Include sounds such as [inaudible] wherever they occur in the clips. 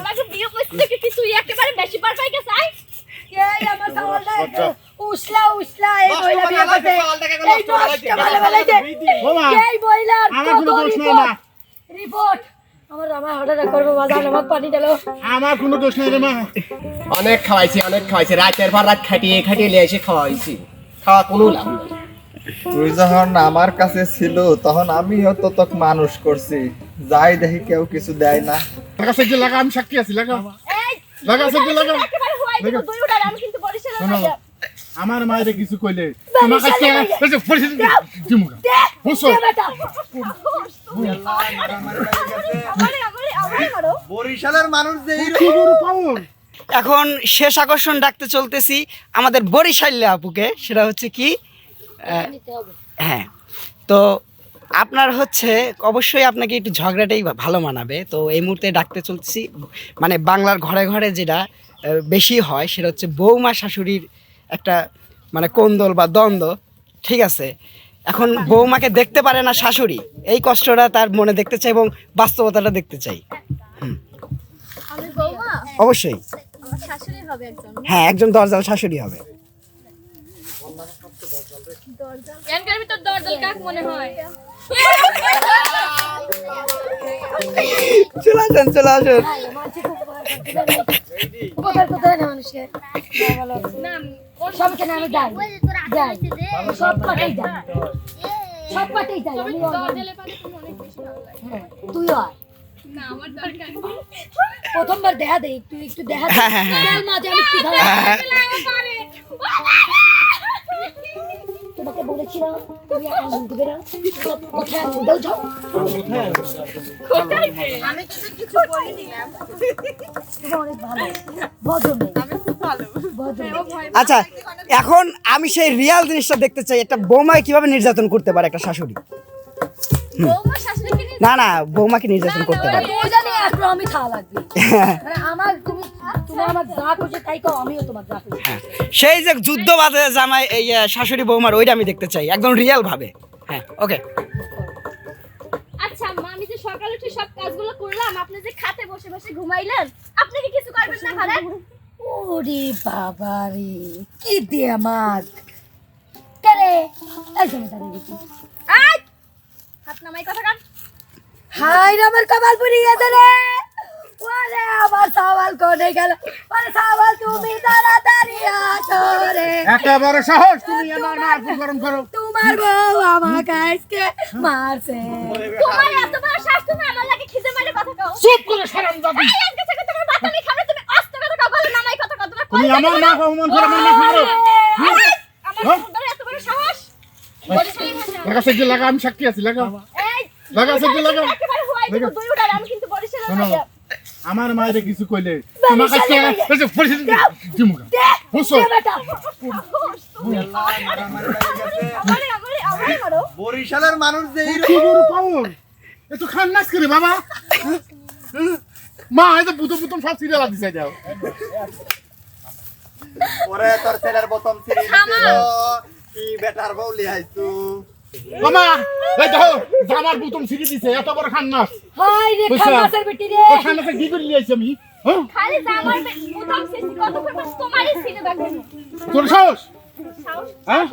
আমাকে বিয়ে করতে কি তুই একেবারে বেশি বার পাই গেছ? আই এই আমার সাওয়ালটা উসলা উসলা এই বইলা বিয়ে করতে। এই নষ্ট ভালো ভালো যে এই বইলা আমার কোনো দোষ নাই মা রিপোর্ট আমার আমার অর্ডার করব বাজার আমার পানি ডালো আমার কোনো দোষ নাই রে মা। অনেক খাওয়াইছি অনেক খাওয়াইছি। রাতের পর রাত খাটিয়ে খাটিয়ে নিয়ে এসে খাওয়াইছি। খাওয়া কোনো লাভ নেই। তুই যখন আমার কাছে ছিল তখন আমিও তো তোকে মানুষ করছি। যাই দেখি কেউ কিছু দেয় না। আমার মায়ের কিছু কইলে বরিশালের মানুষ এখন শেষ আকর্ষণ ডাকতে চলতেছি আমাদের বরিশাল্লা আপুকে সেটা হচ্ছে কি? হ্যাঁ। তো আপনার হচ্ছে অবশ্যই আপনাকে একটু ঝগড়াটাই ভালো মানাবে। তো এই মুহূর্তে ডাকতে চলছি মানে বাংলার ঘরে ঘরে যেটা বেশি হয় সেটা হচ্ছে বৌমা শাশুড়ির একটা মানে কোন্দল বা দ্বন্দ্ব ঠিক আছে? এখন বৌমাকে দেখতে পারে না শাশুড়ি। এই কষ্টটা তার মনে দেখতে চাই এবং বাস্তবতাটা দেখতে চাই অবশ্যই। হ্যাঁ একজন দরজাল শাশুড়ি হবে। এনকার ভিতর কাক মনে হয়। চলে আসেন চলে আসেন। না সব সব হ্যাঁ, তুই প্রথমবার দেখা দেই একটু একটু দেখা হ্যাঁ, হ্যাঁ, মাঝে আমি বলেছিলাম তুমি আঙুল দিবে না। কোথায় আঙুল দাও যাও আমি কিছু বলিনি তুমি অনেক ভালো। ভদ্র আমি খুব ভালো। আচ্ছা এখন আমি সেই রিয়াল জিনিসটা দেখতে চাই একটা বোমায় কীভাবে নির্যাতন করতে পারে একটা শাশুড়ি? না না বৌমাকে নির্যাতন করতে পারে। আমি খাওয়া লাগবে। [laughs] মানে আমার তুমি তুমি আমার যা করছে তাই কও আমিও তোমার যা করছি সেই যে যুদ্ধ বাজে জামাই এই শাশুড়ি বৌমার ওইটা আমি দেখতে চাই একদম রিয়াল ভাবে। হ্যাঁ ওকে আচ্ছা আমি যে সকালে উঠে সব কাজগুলো করলাম আপনি যে খাতে বসে বসে ঘুমাইলেন আপনি কি কিছু করবেন না ওরে বাবা রে কি কেরে এই হাত নামাই কথা কান। হাই আমার কপাল পুরি গেছে রে। ওরে আমার সাওয়াল কোনে গেল? ওরে সাওয়াল তুমি তাড়াতাড়ি আসো রে। একেবারে সাহস তুমি আমার ফুল গরম করো। তোমার বউ আমাকে আজকে মারছে। তোমার এত বড় শ্বাস তুমি আমার লাগে খিদে মেরে কথা কও। চুপ করে শরম দাবি এই আজকে থেকে তোমার বাতামি খাবে তুমি আস্তে কথা কও নামাই কথা কও তুমি আমার মা অপমান করে আমার মা খাব আমার লাগা সবজি লাগা আমি শক্তি আছি লাগা লাগা সবজি লাগা আমার মায়ের কিছু কইলে তোমার কাছে বরিশালের মানুষ যে পাউন এ তো খান্নাস করে বাবা। মা এই তো বুতো বুতম সব সিরিয়াল আছে যাও। ওরে তোর ছেলের বোতম সিরিয়াল কি বেটার বউ লিয়াইছু মামা এই দেখো জামার বুতম সিরি দিছে এত বড় খান নাচ হাই রে? খামাসের বেটি রে ও খান নাচে কি করে লিয়েছি আমি হ্যাঁ খালি জামার মুতাম শেষি কত করবে তোমারই সিনে দেখেন তোর সাহস হ্যাঁ?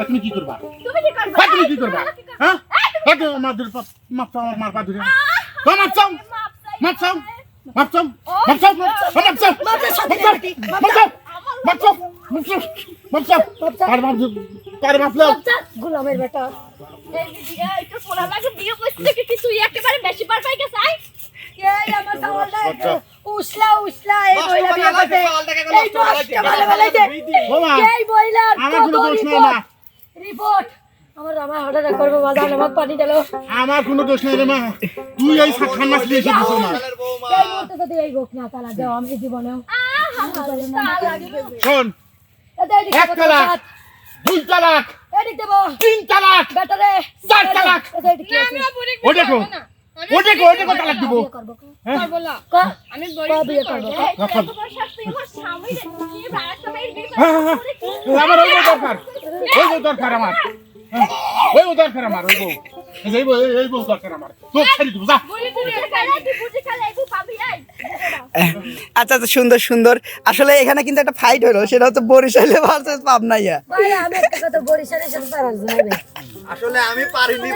তুমি কি করবা তুমি কি করবে হ্যাঁ তুমি কি করবা হ্যাঁ হ্যাঁ তো আমার দুর পাপ মাপ চাও আমার মার পা ধরে হ্যাঁ মাপ চাও মাপ চাও মাপ চাও মাপ চাও মাপ চাও মাপ চাও মাপ চাও মাপ চাও মাপ চাও মাপ আর মাপ তার মাপ গোলামের বেটা। এই দিদি এই তো লাগে বিয়ে করতে কি তুই একেবারে বেশি বার পাই গেছ আই এই আমার সাওয়ালটা উসলা উসলা এই বইলা বিয়ে করতে। এই নষ্ট ভালো ভালো এই বইলা আমার কোনো দোষ নাই মা। রিপোর্ট আমার অর্ডার করব বাজার আমার পানি ডালো আমার কোনো দোষ নাই রে মা। তুই এই তালা দেও আমি জীবনেও শোন এক তালাক দুই তালাক তিন তালাক চার তালাক। ও দেখো ও দেখো ও দেখো তালাক দিব। হ্যাঁ। হ্যাঁ, হ্যাঁ, আমার ওই দরকার। ওই দরকার আমার। ওই বউ দরকার আমার ওই বউ। এই যে এই বউ এই বউ দরকার আমার। তোর ছেড়ে দিব যা। খালে এই আচ্ছা আচ্ছা সুন্দর সুন্দর। আসলে এখানে কিন্তু একটা ফাইট হলো সেটা হচ্ছে বরিশালে ভার্সেস পাবনাইয়া। ভাই আমি একটা কথা বরিশালের সাথে পারার জন্য আসলে আমি পারিনি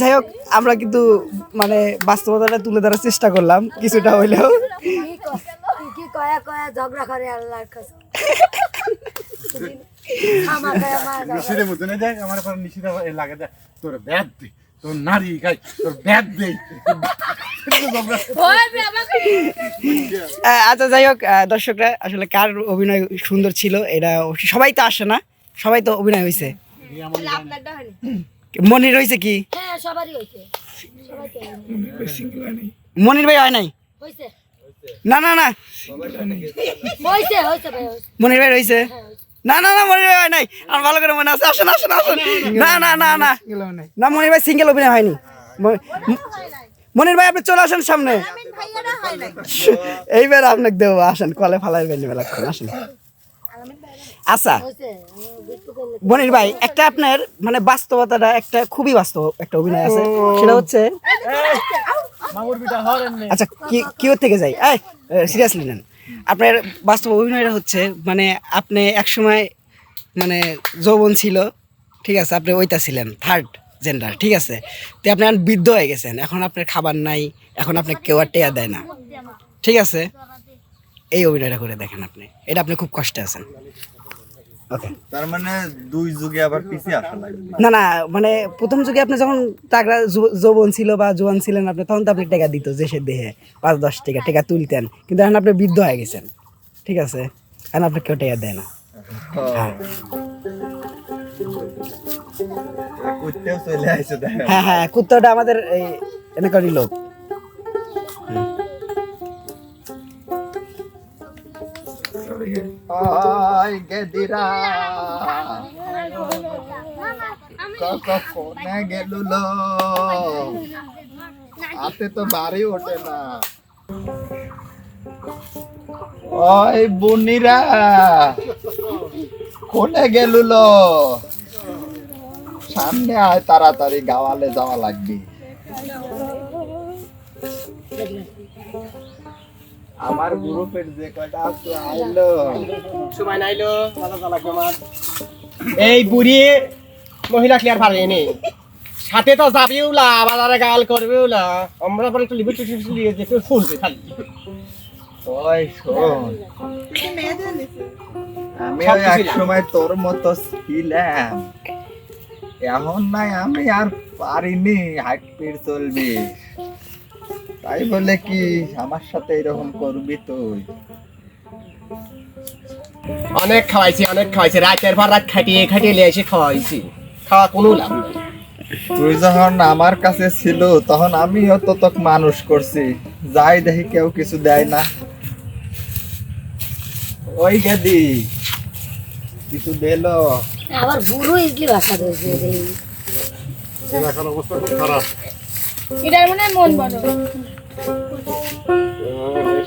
যাই হোক আমরা কিন্তু মানে বাস্তবতাটা তুলে ধরার চেষ্টা করলাম কিছুটা হইলেও। কি কয়া কয়া ঝগড়া করে আল্লাহর কাছে। [laughs] আমার কয়া মা ঝগড়া নিশিরে মতনে দেখ আমার পর নিশিরে লাগে দেখ তোর ব্যাগ দে তোর নারী গাই তোর ব্যাগ দে। ওই আমাকে আহ, আচ্ছা যাই হোক দর্শকরা আসলে কার অভিনয় সুন্দর ছিল এটা সবাই তো আসে না সবাই তো অভিনয় হয়েছে মনির হয়েছে কি? হ্যাঁ সবারই হয়েছে সবাই তো মনির ভাই হয় নাই? না না না। মনির ভাই রয়েছে না না না মনির ভাই হয় নাই। আর ভালো করে মনে আছে। আসেন আসেন আসেন। না না না না। না মনির ভাই সিঙ্গেল অভিনয় হয়নি। মনির ভাই আপনি চলে আসেন সামনে। এইবার আপনাকে দেবো। আসেন কলে ফালাই বেলি বেলাক্ষণ আসেন। আচ্ছা মনির ভাই একটা আপনার মানে বাস্তবতাটা একটা খুবই বাস্তব একটা অভিনয় আছে। সেটা হচ্ছে আচ্ছা কি কি ওর থেকে যাই? এই সিরিয়াসলি নেন। আপনার বাস্তব অভিনয়টা হচ্ছে মানে আপনি একসময় মানে যৌবন ছিল, ঠিক আছে, আপনি ওইটা ছিলেন থার্ড জেন্ডার ঠিক আছে। তো আপনি এখন বৃদ্ধ হয়ে গেছেন, এখন আপনার খাবার নাই, এখন আপনাকে কেউ আর টেয়া দেয় না, ঠিক আছে। এই অভিনয়টা করে দেখেন আপনি, এটা আপনি খুব কষ্টে আছেন। তার মানে দুই যুগে আবার পিছিয়ে আসা লাগবে। না না মানে প্রথম যুগে আপনি যখন টাকা যৌবন ছিল বা জোয়ান ছিলেন আপনি তখন তো আপনি টাকা দিত যে সে দেহে পাঁচ দশ টাকা টাকা তুলতেন। কিন্তু এখন আপনি বৃদ্ধ হয়ে গেছেন। ঠিক আছে? এখন আপনি কেউ টাকা দেয় না। আইসো দেখ হ্যাঁ হ্যাঁ কুত্তাটা আমাদের এই লোক গেদিরা কখনে গেলুল হাতে তো বাড়ি ওঠে না। ওই বুনিরা কোনে গেলুল সামনে আয় তাড়াতাড়ি, গাওয়ালে যাওয়া লাগবে। আমার গ্রুপের যে কয়টা আছে আইলো। সময় নাইলো। দাদা চালাক আমার। এই বুড়ি মহিলা ক্লিয়ার পারেনি সাথে তো যাবেও না বাজারে গাল করবেও না আমরা পরে একটু লিবিট টিবিট লিয়ে যেতে ফুলবে খালি। ওই শোন। আমি এক সময় তোর মতো ছিলাম। এখন নাই আমি আর পারিনি হাইট পিট চলবি। তাই বলে কি আমার সাথে এরকম করবি তুই? অনেক খাওয়াইছি অনেক খাওয়াইছি। রাতের পর রাত খাটিয়ে খাটিয়ে লিয়ে এসে খাওয়াইছি। খাওয়া কোনো লাভ নেই। তুই যখন আমার কাছে ছিল তখন আমিও তো তোকে মানুষ করছি। যাই দেখি কেউ কিছু দেয় না। ওই গেদি কিছু দিলো। আবার বুড়ো ইজলি ভাষা রয়েছে রে। এলাকার অবস্থা খুব খারাপ। এটার মনে মন বড়।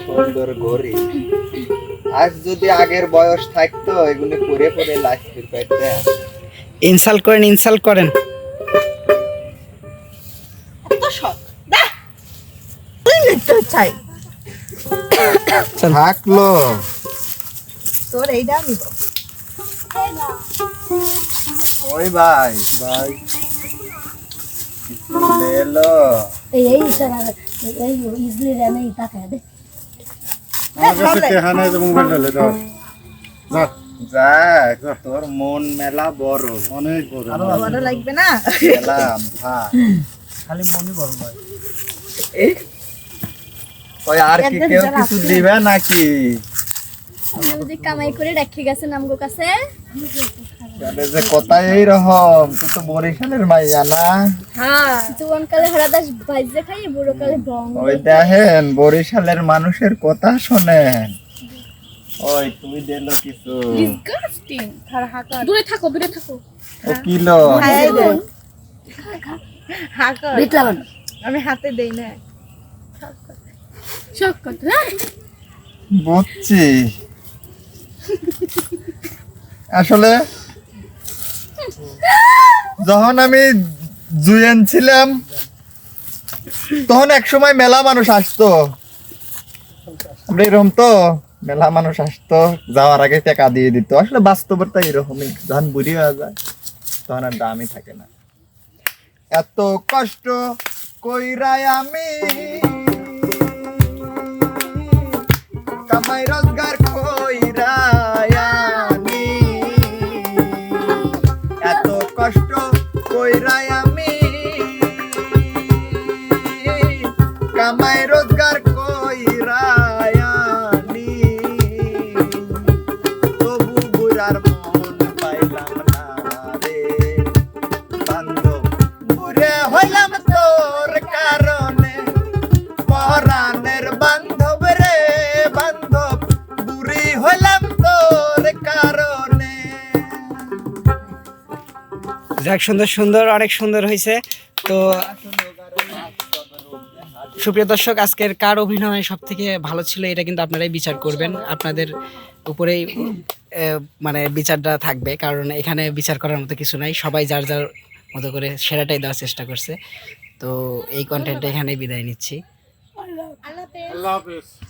সুন্দর গরি আজ যদি আগের বয়স থাকতো এগুলি পরে পরে লাইফ পাইতে। ইনসাল্ট করেন ইনসাল্ট করেন। চাই। থাকল। তোর এইটা নিব ওই ভাই ভাই। এলো এই এই সারা এই ইজলি রে নেই তাকায় দে আমার কাছে টেহা নাই যে মোবাইল ঢালে ধর যা যাক তোর মন মেলা বড় অনেক বড় ভালো লাগবে না গেলাম ভাই খালি মনে বড় ভাই ওই আর কি কেউ কিছু দিবে নাকি আপনি যদি কামাই করে রেখে গেছেন আমগো কাছে তাহলে যে কোথায় এইরকম তুই তো বরিশালের মাইয়া না? হ্যাঁ জুয়ান হরাদাস ভাইজে খাই বুড়ো বং ওই দেখেন বরিশালের মানুষের কথা শোনেন। ওই তুই দিল কিছু। ডিসগাস্টিং দূরে থাকো দূরে থাকো। ও কিলো? বিটলাম আমি হাতে দেই না। হ্যাঁ? বুঝছি। আসলে যখন আমি জুয়েন ছিলাম, তখন এক সময় মেলা মানুষ আসতো। এরকম তো, মেলা মানুষ আসতো, যাওয়ার আগে টাকা দিয়ে দিত। আসলে বাস্তবতা এরকমই, যখন বুড়ি হয়ে যায়, তখন আর দামই থাকে না। এত কষ্ট কইরাই আমি, কামাই রোজগার কইরাই বুড়ার যাক, সুন্দর সুন্দর, অনেক সুন্দর হয়েছে। তো সুপ্রিয় দর্শক, আজকের কার অভিনয় সব থেকে ভালো ছিল এটা কিন্তু আপনারাই বিচার করবেন। আপনাদের উপরেই মানে বিচারটা থাকবে কারণ এখানে বিচার করার মতো কিছু নাই। সবাই যার যার মতো করে সেরাটাই দেওয়ার চেষ্টা করছে। তো এই কন্টেন্টটা এখানেই বিদায় নিচ্ছি। আল্লাহ হাফেজ। আল্লাহ হাফেজ।